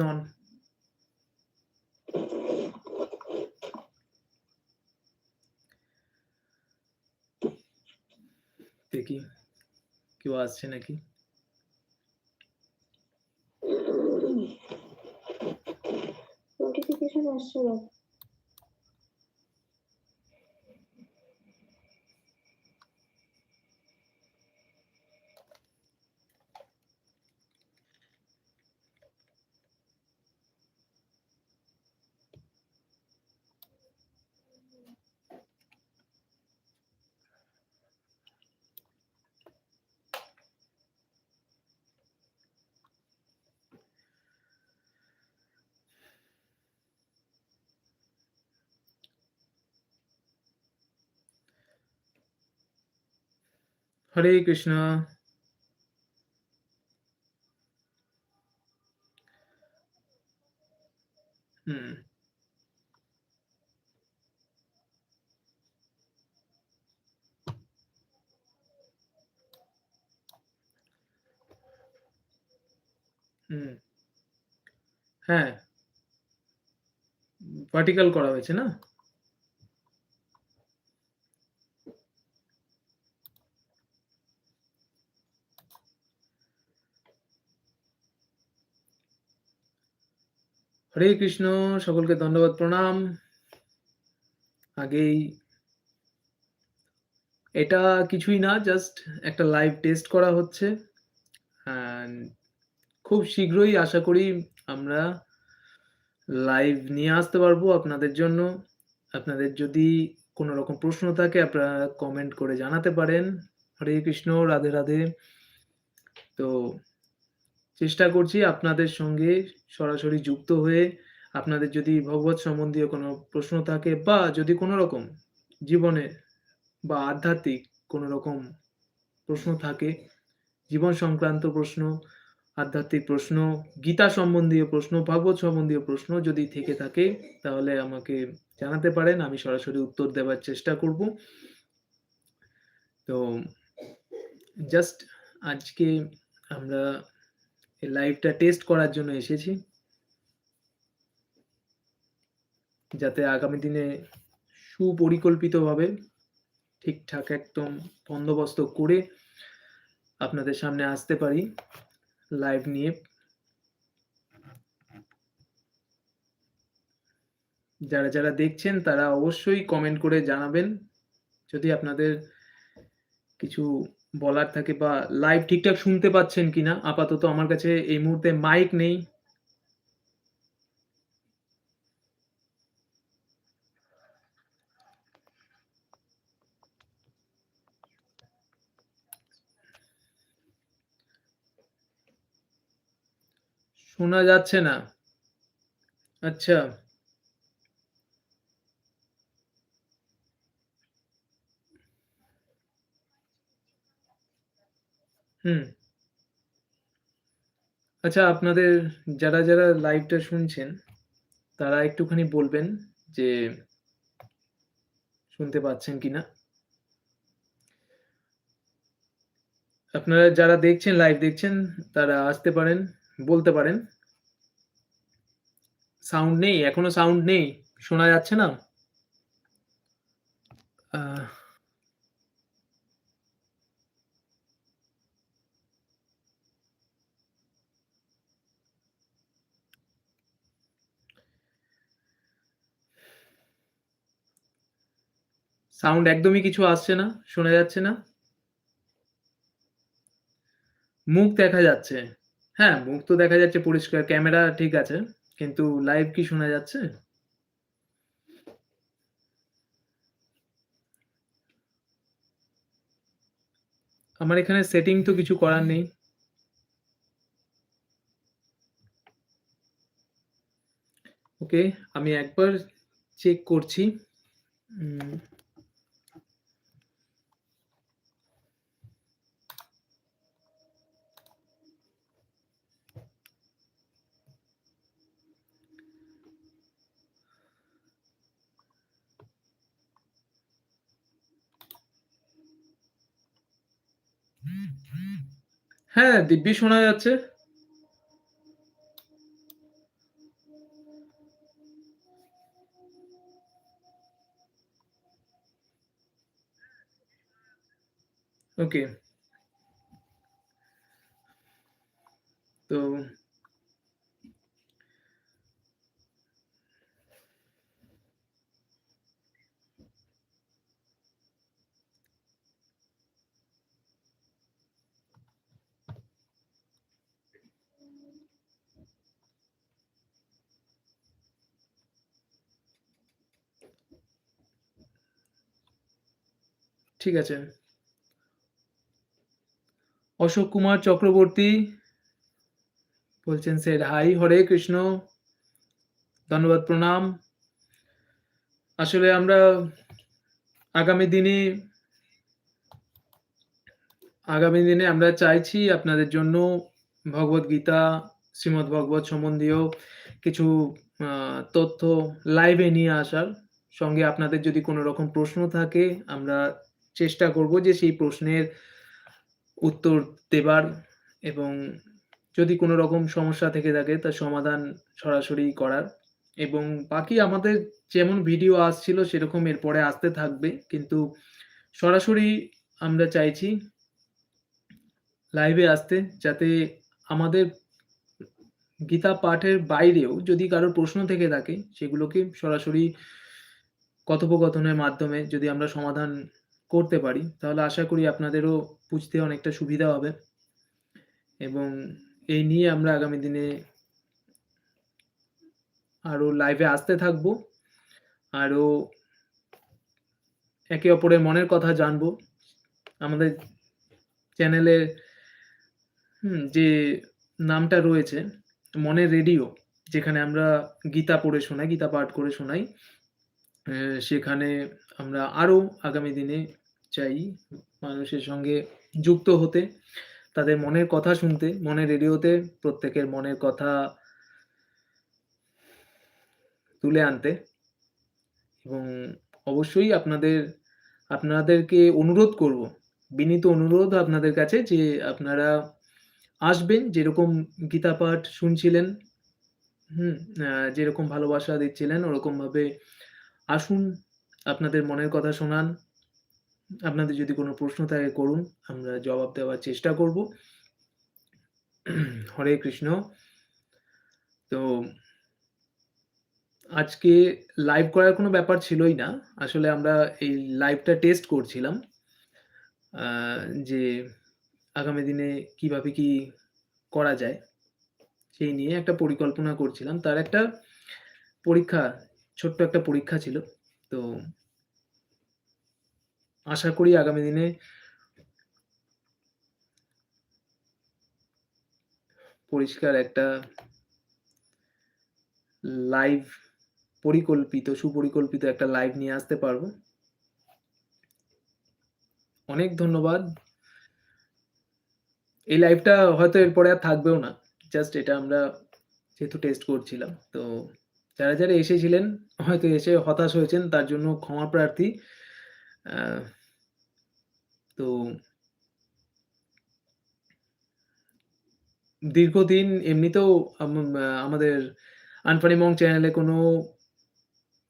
on. দেখি কেউ আসছে নাকি নোটিফিকেশন আসছে না হরে কৃষ্ণ। হুম। হুম। হ্যাঁ। ভার্টিক্যাল করা হয়েছে না? হরে কৃষ্ণ, সকলকে ধন্যবাদ, প্রণাম। আগেই এটা কিছুই না জাস্ট একটা লাইভ টেস্ট করা হচ্ছে। খুব শীঘ্রই আশা করি আমরা লাইভ নিয়ে আসতে পারব আপনাদের জন্য। আপনাদের যদি কোনো রকম প্রশ্ন থাকে, আপনারা কমেন্ট করে জানাতে পারেন। হরে কৃষ্ণ, রাধে রাধে। তো চেষ্টা করছি আপনাদের সঙ্গে সরাসরি যুক্ত হয়ে আপনাদের যদি ভগবত সম্বন্ধীয় কোনো প্রশ্ন থাকে বা যদি কোনো রকম জীবনে বা আধ্যাত্মিক কোনো রকম প্রশ্ন থাকে, জীবন সংক্রান্ত প্রশ্ন, আধ্যাত্মিক প্রশ্ন, গীতা সম্বন্ধীয় প্রশ্ন, ভাগবত সম্বন্ধীয় প্রশ্ন যদি থেকে থাকে, তাহলে আমাকে জানাতে পারেন, আমি সরাসরি উত্তর দেওয়ার চেষ্টা করব। তো জাস্ট আজকে আমরা এই লাইভটা টেস্ট করার জন্য এসেছি। যাতে আগামী দিনে সুপরিকল্পিতভাবে ঠিকঠাক একদম বন্দোবস্ত করে আপনাদের সামনে আসতে পারি লাইভ নিয়ে। যারা যারা দেখছেন, তারা অবশ্যই কমেন্ট করে জানাবেন। যদি আপনাদের কিছু বলার থাকে বা লাইভ ঠিকঠাক শুনতে পাচ্ছেন কিনা, আপাতত আমার কাছে এই মুহূর্তে মাইক নেই। শোনা যাচ্ছে না। আচ্ছা। হুম। আচ্ছা আপনাদের যারা যারা লাইভটা শুনছেন তারা একটুখানি বলবেন যে শুনতে পাচ্ছেন কিনা? আপনারা যারা দেখছেন লাইভ দেখছেন তারা আসতে পারেন বলতে পারেন। সাউন্ড নেই এখনও সাউন্ড নেই শোনা যাচ্ছে না? আহ, সাউন্ড একদমই কিছু আসছে না, শোনা যাচ্ছে না। মুখ দেখা যাচ্ছে। হ্যাঁ মুখ তো দেখা যাচ্ছে পরিষ্কার, ক্যামেরা ঠিক আছে, কিন্তু লাইভ কি শোনা যাচ্ছে? আমার এখানে সেটিং তো কিছু করার নেই। ওকে আমি একবার চেক করছি। হ্যাঁ দিব্যি শোনা যাচ্ছে। ওকে তো ঠিক আছে। অশোক কুমার চক্রবর্তী বলছেন said hi হরে কৃষ্ণ। ধন্যবাদ, প্রণাম। আসলে আমরা আগামী দিনে আগামী দিনে আমরা চাইছি আপনাদের জন্য ভগবদ্গীতা, শ্রীমদ্-ভাগবত সম্বন্ধীয় কিছু তথ্য লাইভে নিয়ে আসার। সঙ্গে আপনাদের যদি কোন রকম প্রশ্ন থাকে আমরা চেষ্টা করব যে সেই প্রশ্নের উত্তর দেবার এবং যদি কোনো রকম সমস্যা থেকে থাকে তার সমাধান সরাসরি করার এবং বাকি আমাদের যেমন ভিডিও আসছিল সেরকম এরপরে আসতে থাকবে। কিন্তু সরাসরি আমরা চাইছি লাইভে আসতে যাতে আমাদের গীতা পাঠের বাইরেও যদি কারও প্রশ্ন থেকে থাকে সেগুলোকে সরাসরি কথোপকথনের মাধ্যমে যদি আমরা সমাধান করতে পারি তাহলে আশা করি আপনাদেরও বুঝতে অনেকটা সুবিধা হবে। এবং এই নিয়ে আমরা আগামী দিনে আরও লাইভে আসতে থাকব। আরও একে অপরের মনের কথা জানব। আমাদের চ্যানেলের হুম, যে নামটা রয়েছে মনের রেডিও যেখানে আমরা গীতা পড়ে শোনাই, গীতা পাঠ করে শোনাই। সেখানে আমরা আরও আগামী দিনে চাই মানুষের সঙ্গে যুক্ত হতে, তাদের মনের কথা শুনতে, মনের রেডিওতে প্রত্যেকের মনের কথা তুলে আনতে এবং অবশ্যই আপনাদের আপনাদেরকে অনুরোধ করব, বিনীত অনুরোধ আপনাদের কাছে যে আপনারা আসবেন যেরকম গীতা পাঠ শুনছিলেন, হুম? যেরকম ভালোবাসা দিচ্ছিলেন ওরকমভাবে আসুন, আপনাদের মনের কথা শোনান। আপনাদের যদি কোনো প্রশ্ন থাকে করুন, আমরা জবাব দেওয়ার চেষ্টা করব। হরে কৃষ্ণ। তো আজকে লাইভ করার কোনো ব্যাপার ছিলই না। আসলে আমরা এই লাইভটা টেস্ট করছিলাম। যে আগামী দিনে কীভাবে কি করা যায়? সেই নিয়ে একটা পরিকল্পনা করছিলাম। তার একটা পরীক্ষা, ছোট্ট একটা পরীক্ষা ছিল। তো আশা করি আগামী দিনে পরিষ্কার একটা লাইভ পরিকল্পিত, সুপরিকল্পিত একটা লাইভ নিয়ে আসতে পারব। অনেক ধন্যবাদ। এই লাইভটা হয়তো এরপরে আর থাকবেও না। জাস্ট এটা আমরা যেহেতু টেস্ট করছিলাম। তো যারা, যারা এসেছিলেন হয়তো এসে হতাশ হয়েছেন তার জন্য ক্ষমা প্রার্থী। তো দীর্ঘদিন এমনিতেও আমাদের আনফানি মং চ্যানেলে কোনো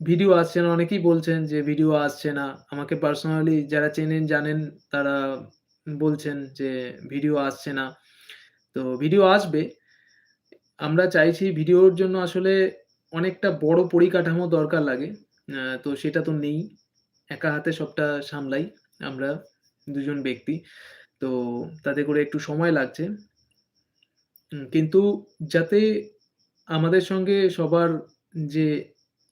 ভিডিও আসছে না। অনেকেই বলছেন যে ভিডিও আসছে না। আমাকে পার্সোনালি যারা চেনেন, জানেন, তারা বলছেন যে ভিডিও আসছে না। তো ভিডিও আসবে। আমরা চাইছি ভিডিওর জন্য আসলে অনেকটা বড় পরিকাঠামো দরকার লাগে। তো সেটা তো নেই। একা হাতে সবটা সামলাই আমরা দুজন ব্যক্তি। তো তাতে করে একটু সময় লাগছে। কিন্তু যাতে আমাদের সঙ্গে সবার যে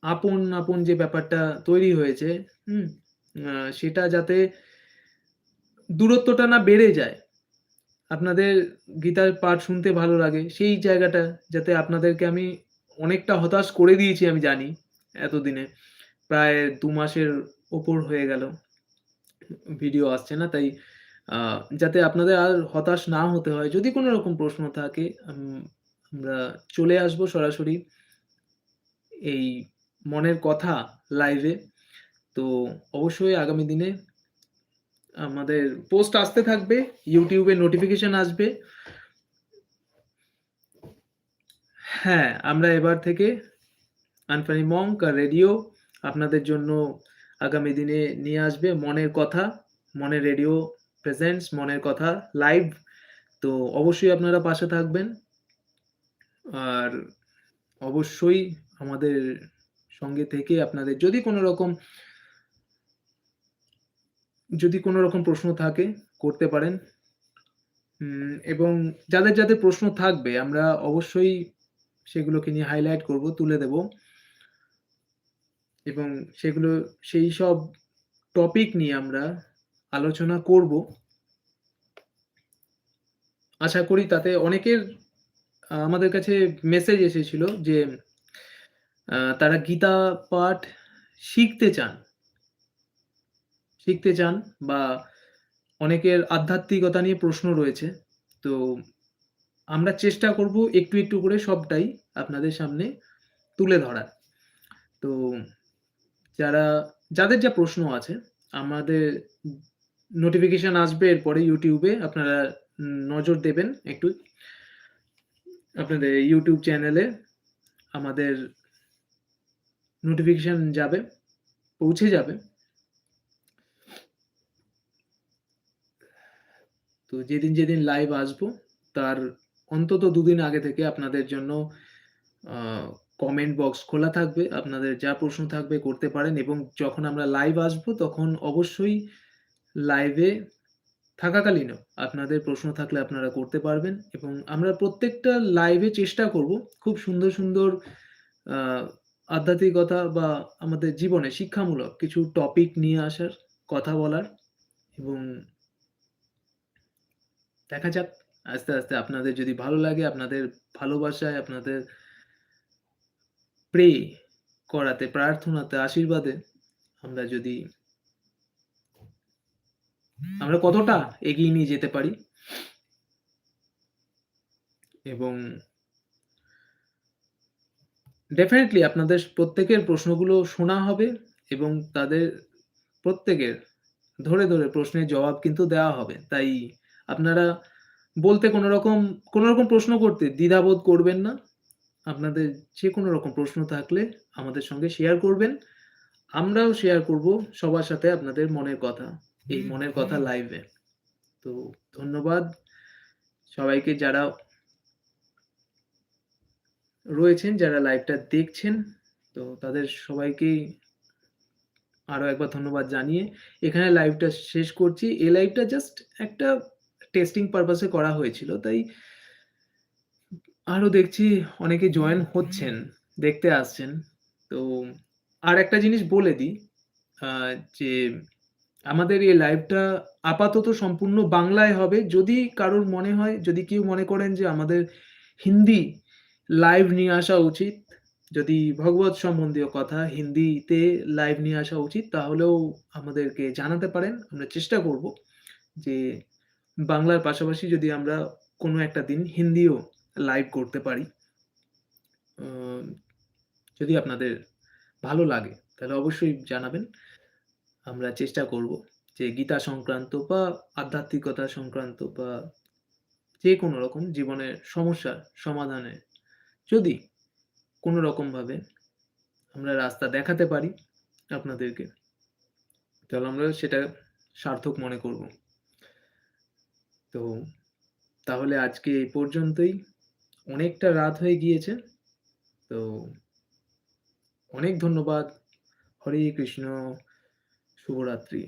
আপন, আপন যে ব্যাপারটা তৈরি হয়েছে, হুম? সেটা যাতে দূরত্বটা না বেড়ে যায়। আপনাদের গীতার পাঠ শুনতে ভালো লাগে। সেই জায়গাটা যাতে আপনাদেরকে আমি অনেকটা হতাশ করে দিয়েছি আমি জানি এতদিনে। প্রায় দু মাসের উপর হয়ে গেল। ভিডিও আসছে না। তাই যাতে আপনাদের আর হতাশ না হতে হয়। যদি কোন রকম প্রশ্ন থাকে আমরা চলে আসব সরাসরি এই মনের কথা লাইভে। তো অবশ্যই আগামী দিনে আমাদের পোস্ট আসতে থাকবে। এ নোটিফিকেশন আসবে। হ্যাঁ, আমরা এবার থেকে আনফানি মঙ্ক আর রেডিও আপনাদের জন্য আগামী দিনে নিয়ে আসবে মনের কথা, মনের রেডিও প্রেজেন্টস মনের কথা লাইভ। তো অবশ্যই আপনারা পাশে থাকবেন। আর অবশ্যই আমাদের সঙ্গে থেকে আপনাদের যদি কোনো রকম যদি কোনো রকম প্রশ্ন থাকে করতে পারেন। এবং যাদের, যাদের প্রশ্ন থাকবে আমরা অবশ্যই সেগুলোকে নিয়ে হাইলাইট করব, তুলে দেব। এবং সেগুলো সেই সব টপিক নিয়ে আমরা আলোচনা করব। আশা করি তাতে অনেকের আমাদের কাছে মেসেজ এসেছিল যে তারা গীতা পাঠ শিখতে চান। শিখতে চান বা অনেকের আধ্যাত্মিকতা নিয়ে প্রশ্ন রয়েছে। তো আমরা চেষ্টা করব একটু, একটু করে সবটাই আপনাদের সামনে তুলে ধরার। তো যারা যাদের যা প্রশ্ন আছে আমাদের নোটিফিকেশন আসবে এরপরে ইউটিউবে আপনারা নজর দেবেন একটু। আপনাদের ইউটিউব চ্যানেলে আমাদের নোটিফিকেশন যাবে, পৌঁছে যাবে। তো যেদিন, যেদিন লাইভ আসব তার অন্তত দুদিন আগে থেকে আপনাদের জন্য কমেন্ট বক্স খোলা থাকবে। আপনাদের যা প্রশ্ন থাকবে করতে পারেন এবং যখন আমরা লাইভ আসব তখন অবশ্যই লাইভে থাকাকালীনও আপনাদের প্রশ্ন থাকলে আপনারা করতে পারবেন এবং আমরা প্রত্যেকটা লাইভে চেষ্টা করব খুব সুন্দর, সুন্দর আধ্যাত্মিকতা বা আমাদের জীবনে শিক্ষামূলক কিছু টপিক নিয়ে আসার, কথা বলার এবং দেখা যাক আস্তে, আস্তে আপনাদের যদি ভালো লাগে, আপনাদের ভালোবাসায়, আপনাদের প্রে করাতে, প্রার্থনাতে, আশীর্বাদে আমরা যদি আমরা কতটা এগিয়ে নিয়ে যেতে পারি এবং ডেফিনেটলি আপনাদের প্রত্যেকের প্রশ্নগুলো শোনা হবে এবং তাদের প্রত্যেকের ধরে, ধরে প্রশ্নের জবাব কিন্তু দেওয়া হবে। তাই আপনারা বলতে কোন রকম কোন রকম প্রশ্ন করতে দ্বিধাবোধ করবেন না। আপনাদের যেকোনো রকম প্রশ্ন থাকলে আমাদের সঙ্গে শেয়ার করবেন। আমরাও শেয়ার করব সবার সাথে আপনাদের মনের কথা। এই মনের কথা লাইভে। তো ধন্যবাদ সবাইকে যারা রয়েছেন, যারা লাইভটা দেখছেন। তো তাদের সবাইকেই আরও একবার ধন্যবাদ জানিয়ে এখানে লাইভটা শেষ করছি। এই লাইভটা জাস্ট একটা টেস্টিং পারপাসে করা হয়েছিল। তাই আরও দেখছি অনেকে জয়েন হচ্ছেন, দেখতে আসছেন। তো আর একটা জিনিস বলে দিই যে আমাদের এই লাইভটা আপাতত সম্পূর্ণ বাংলায় হবে। যদি কারোর মনে হয়, যদি কেউ মনে করেন যে আমাদের হিন্দি লাইভ নিয়ে আসা উচিত, যদি ভগবত সম্বন্ধীয় কথা হিন্দিতে লাইভ নিয়ে আসা উচিত তাহলেও আমাদেরকে জানাতে পারেন। আমরা চেষ্টা করব যে বাংলার পাশাপাশি যদি আমরা কোনো একটা দিন হিন্দিও লাইভ করতে পারি। যদি আপনাদের ভালো লাগে, তাহলে অবশ্যই জানাবেন। আমরা চেষ্টা করব যে গীতা সংক্রান্ত বা আধ্যাত্মিকতা সংক্রান্ত বা যেকোনো রকম জীবনের সমস্যার সমাধানে যদি কোন রকমভাবে আমরা রাস্তা দেখাতে পারি আপনাদেরকে, তাহলে আমরা সেটা সার্থক মনে করব। তো তাহলে আজকে এই পর্যন্তই। অনেকটা রাত হয়ে গিয়েছে। তো অনেক ধন্যবাদ। হরে কৃষ্ণ। শুভরাত্রি।